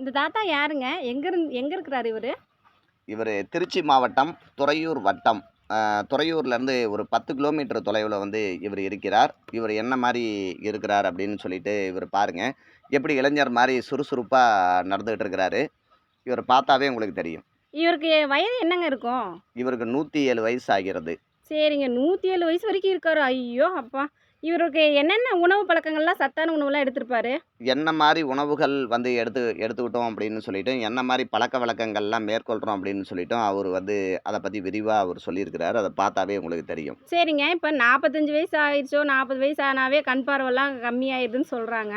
இந்த தாத்தா யாருங்க? எங்க எங்க இருக்கிறாரு இவரு? இவர் திருச்சி மாவட்டம் துறையூர் வட்டம். துறையூர்லேருந்து ஒரு பத்து கிலோமீட்டர் தொலைவில் வந்து இவர் இருக்கிறார். இவர் என்ன மாதிரி இருக்கிறார் அப்படின்னு சொல்லிட்டு இவர் பாருங்க. எப்படி இளைஞர் மாதிரி சுறுசுறுப்பாக நடந்துகிட்டு இருக்கிறாரு இவர் பார்த்தாவே உங்களுக்கு தெரியும். இவருக்கு வயது என்னங்க இருக்கும்? இவருக்கு நூற்றி ஏழு வயசு ஆகிறது. சரிங்க. நூற்றி ஏழு வயசு வரைக்கும் இருக்காரு. ஐயோ அப்பா. இவருக்கு என்னென்ன உணவு பழக்கங்கள்லாம் சத்தான உணவுலாம் எடுத்திருப்பாரு? என்ன மாதிரி உணவுகள் வந்து எடுத்து எடுத்துக்கிட்டோம் அப்படின்னு சொல்லிட்டு என்ன மாதிரி பழக்க வழக்கங்கள்லாம் மேற்கொள்கிறோம் அப்படின்னு சொல்லிட்டும் அவர் வந்து அதை பற்றி விரிவாக அவர் சொல்லியிருக்கிறார். அதை பார்த்தாவே உங்களுக்கு தெரியும். சரிங்க. இப்போ நாற்பத்தஞ்சு வயசு ஆயிடுச்சோ நாற்பது வயசு ஆனாவே கண் பார்வைலாம் கம்மியாயிடுதுன்னு சொல்கிறாங்க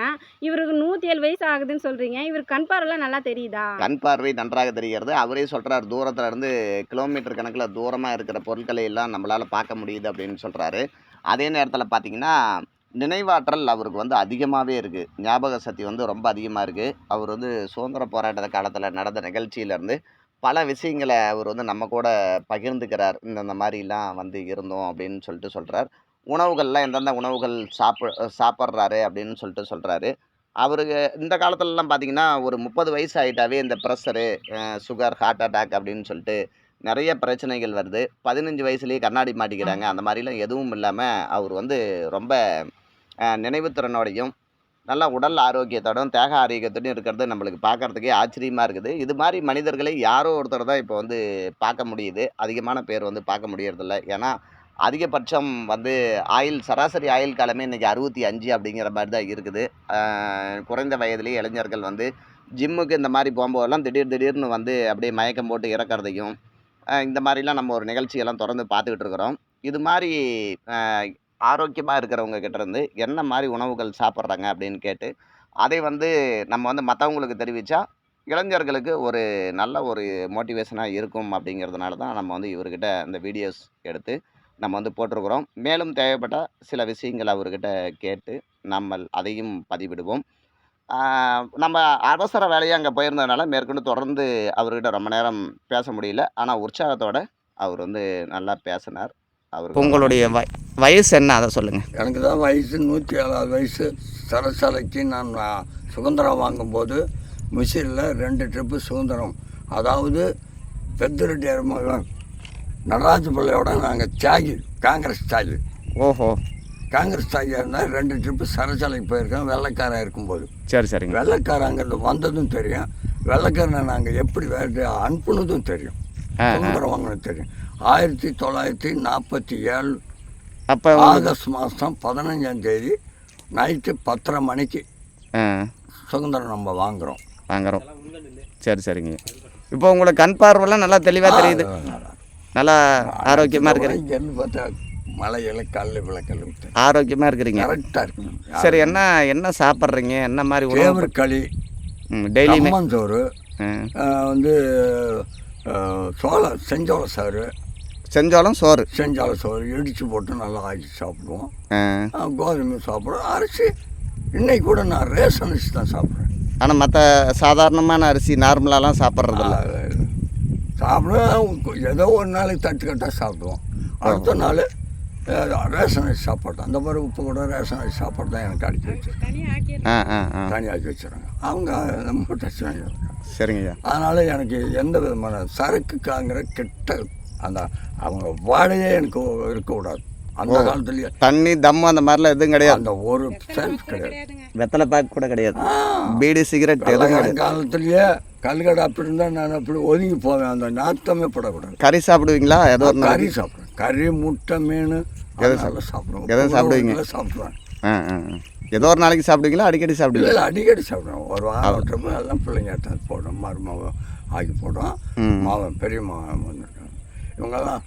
இவருக்கு நூற்றி ஏழு வயசு ஆகுதுன்னு சொல்கிறீங்க இவருக்கு கண் பார்வைலாம் நல்லா தெரியுதா? கண் பார்வை நன்றாக தெரிகிறது. அவரே சொல்கிறார் தூரத்துல இருந்து கிலோமீட்டர் கணக்கில் தூரமாக இருக்கிற பொருட்களை எல்லாம் நம்மளால் பார்க்க முடியுது அப்படின்னு சொல்கிறாரு அதே நேரத்தில் பார்த்தீங்கன்னா நினைவாற்றல் அவருக்கு வந்து அதிகமாகவே இருக்குது ஞாபக சக்தி வந்து ரொம்ப அதிகமாக இருக்குது அவர் வந்து சுதந்திர போராட்ட காலத்தில் நடந்த நிகழ்ச்சியிலேருந்து பல விஷயங்களை அவர் வந்து நம்ம கூட பகிர்ந்துக்கிறார். இந்தந்த மாதிரிலாம் வந்து இருந்தோம் அப்படின்னு சொல்லிட்டு சொல்கிறார் உணவுகள்லாம் எந்தெந்த உணவுகள் சாப்பிட சாப்பிட்றாரு அப்படின்னு சொல்லிட்டு சொல்கிறாரு அவருக்கு இந்த காலத்துலலாம் பார்த்தீங்கன்னா ஒரு முப்பது வயசு ஆகிட்டாவே இந்த ப்ரெஷரு சுகர் ஹார்ட் அட்டாக் அப்படின்னு சொல்லிட்டு நிறைய பிரச்சனைகள் வருது. பதினஞ்சு வயசுலேயே கண்ணாடி மாட்டிக்கிறாங்க. அந்த மாதிரிலாம் எதுவும் இல்லாமல் அவர் வந்து ரொம்ப நினைவுத்திறனோடையும் நல்ல உடல் ஆரோக்கியத்தோடும் தேக ஆரோக்கியத்தோடும் இருக்கிறது நம்மளுக்கு பார்க்கறதுக்கே ஆச்சரியமாக இருக்குது. இது மாதிரி மனிதர்களை யாரோ ஒருத்தர் தான் இப்போ வந்து பார்க்க முடியுது. அதிகமான பேர் வந்து பார்க்க முடியறதில்ல. ஏன்னா அதிகபட்சம் வந்து ஆயுள் சராசரி ஆயுள் காலமே இன்றைக்கி அறுபத்தி அஞ்சு அப்படிங்கிற மாதிரி தான் இருக்குது. குறைந்த வயதிலேயே இளைஞர்கள் வந்து ஜிம்முக்கு இந்த மாதிரி போகும்போதெல்லாம் திடீர் திடீர்னு வந்து அப்படியே மயக்கம் போட்டு இறக்கறதையும் இந்த மாதிரிலாம் நம்ம ஒரு நிகழ்ச்சியெல்லாம் தொடர்ந்து பார்த்துக்கிட்டு இருக்கிறோம். இது மாதிரி ஆரோக்கியமாக இருக்கிறவங்க கிட்டேருந்து என்ன மாதிரி உணவுகள் சாப்பிட்றாங்க அப்படின்னு கேட்டு அதை வந்து நம்ம வந்து மற்றவங்களுக்கு தெரிவித்தா இளைஞர்களுக்கு ஒரு நல்ல ஒரு மோட்டிவேஷனாக இருக்கும் அப்படிங்கிறதுனால தான் நம்ம வந்து இவர்கிட்ட அந்த வீடியோஸ் எடுத்து நம்ம வந்து போட்டிருக்கிறோம். மேலும் தேவைப்பட்ட சில விஷயங்கள் அவர்கிட்ட கேட்டு நம்ம அதையும் பதிவிடுவோம். நம்ம அவசர வேலையாக அங்கே போயிருந்ததுனால மேற்கொண்டு தொடர்ந்து அவர்கிட்ட ரொம்ப நேரம் பேச முடியல. ஆனால் உற்சாகத்தோட அவர் வந்து நல்லா பேசினார். அவருக்கு உங்களுடைய வ வயசு என்ன? அதை சொல்லுங்கள் எனக்கு தான் வயசு நூற்றி ஏழாவது வயசு. சரசாலைக்கு நான் சுதந்திரம் வாங்கும்போது மிஷினில் ரெண்டு ட்ரிப்பு சுதந்திரம். அதாவது பெத்தரெட்டியார் மகன் நடராஜ பிள்ளையோட நாங்கள் தியாகி காங்கிரஸ் தியாகி ஓஹோ. காங்கிரஸ் இருந்தால் ரெண்டு ட்ரிப்பு சரசாலைக்கு போயிருக்கேன் வெள்ளைக்காரன் இருக்கும்போது. சரி சரிங்க. வெள்ளைக்காரன் அங்கிருந்து வந்ததும் தெரியும். வெள்ளைக்காரனை நாங்கள் எப்படி வேறு அனுப்புனதும் தெரியும். சுதந்திரம் வாங்கினது தெரியும். ஆயிரத்தி தொள்ளாயிரத்தி நாற்பத்தி ஏழு அப்போ ஆகஸ்ட் மாதம் பதினஞ்சாம் தேதி நைட்டு பத்தரை மணிக்கு சுதந்திரம் நம்ம வாங்குகிறோம் வாங்குறோம். சரி சரிங்க. இப்போ உங்களுக்கு கண் பார்வைலாம் நல்லா தெளிவாக தெரியுது. நல்லா ஆரோக்கியமாக இருக்கிறீங்க. பார்த்தா மலையில கல் விளக்கல் ஆரோக்கியமாக இருக்கிறீங்க. கரெக்டாக இருக்கணும். சரி என்ன என்ன சாப்பிட்றீங்க? என்ன மாதிரி உணவு களி. கம்மஞ்சோறு ஆஹ், வந்து சோளம் செஞ்சோள சாறு. செஞ்சோளம் சோறு. செஞ்சால சோறு இடித்து போட்டு நல்லா ஆக்கி சாப்பிடுவோம். கோதுமை சாப்பிடுவோம். அரிசி இன்னைக்கு கூட நான் ரேஷன் அரிசி தான் சாப்பிட்றேன். ஆனால் மற்ற சாதாரணமான அரிசி நார்மலாலாம் சாப்பிட்றதில்ல. சாப்பிடுவோம் ஏதோ ஒரு நாளைக்கு தட்டுக்கட்டாக சாப்பிடுவோம். அடுத்த நாள் ரேஷன் அரிசி சாப்பாடு. அந்த மாதிரி உப்பு கூட ரேஷன் அரிசி சாப்பாடு தான் எனக்கு அடிக்க வச்சிருக்காங்க. ஆ ஆ ஆ. தனியாக்கி வச்சுறாங்க அவங்க நம்ம டச் வாங்கிடுறாங்க சரிங்க ஐயா. அதனால் எனக்கு எந்த விதமான சரக்குக்காங்கிற கெட்ட அந்த அவங்க வாடையே எனக்கு இருக்கக்கூடாது. அந்த காலத்துலேயே தண்ணி தம்மு அந்த மாதிரிலாம் எதுவும் கிடையாது. அந்த ஒரு செல்ஃப் கிடையாது. வெத்தலை பேக் கூட கிடையாது. பீடி சிகரெட் எதுவும் கிடையாது. காலத்துலேயே கல்கடை அப்படி இருந்தால் நான் அப்படி ஒதுங்கி போவேன். அந்த நாத்தமே படக்கூடாது. கறி சாப்பிடுவீங்களா? ஏதோ ஒரு நாள் கறி சாப்பிடுவேன். கறி முட்டை மீன் அதெல்லாம் சாப்பிடுவேன் எதை சாப்பிடுவீங்க? சாப்பிடுவேன் ஆ. ஏதோ ஒரு நாளைக்கு சாப்பிடுவீங்களா? அடிக்கடி சாப்பிடுவீங்களா? இல்லை அடிக்கடி சாப்பிடுவேன் ஒரு வாரம் விட்டுறப்ப எல்லாம் பிள்ளைங்க எடுத்து போடுறோம். மருமாவை ஆக்கி போடுறோம். ம். மாவன் பெரிய மாவன் வந்துட்டாங்க இவங்கெல்லாம்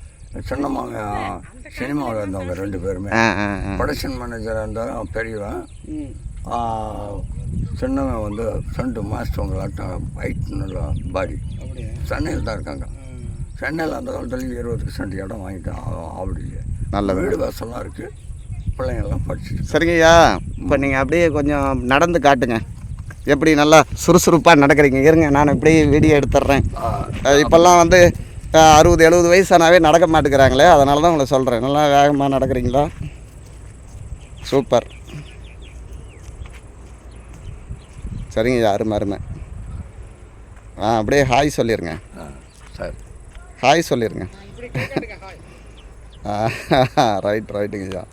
சின்ன மாவன் சினிமாவில் இருந்தவங்க ரெண்டு பேருமே. ப்ரொடக்ஷன் மேனேஜராக இருந்தாலும் பெரியவன். ஆ, சின்னவன் வந்து ஃப்ரெண்டு மாஸ்டவங்களாட்டம் ஹைட் நல்லா பாடி சென்னையில் தான் இருக்காங்க. சென்னையில் அந்த காலத்துல இருபது சென்ட் இடம் வாங்கிட்டான். ஆவடியில். நல்லது. வீடு வாசல்லாம் இருக்குது பிள்ளைங்கள்லாம் படிச்சுட்டு சரிங்க ஐயா இப்போ நீங்கள் அப்படியே கொஞ்சம் நடந்து காட்டுங்க. எப்படி நல்லா சுறுசுறுப்பாக நடக்கிறீங்க? இருங்க நான் இப்படியே வீடியோ எடுத்துட்றேன் இப்போல்லாம் வந்து அறுபது எழுபது வயசானாவே நடக்க மாட்டேங்கிறாங்களே அதனால தான் உங்களை சொல்கிறேன் நல்லா வேகமாக நடக்கிறீங்களா? சூப்பர். சரிங்க அருமை அருமை. ஆ அப்படியே ஹாய் சொல்லிடுங்க ஆ சரி. ஹாய் சொல்லிடுங்க ரைட் ரைட்டுங்க ஐயா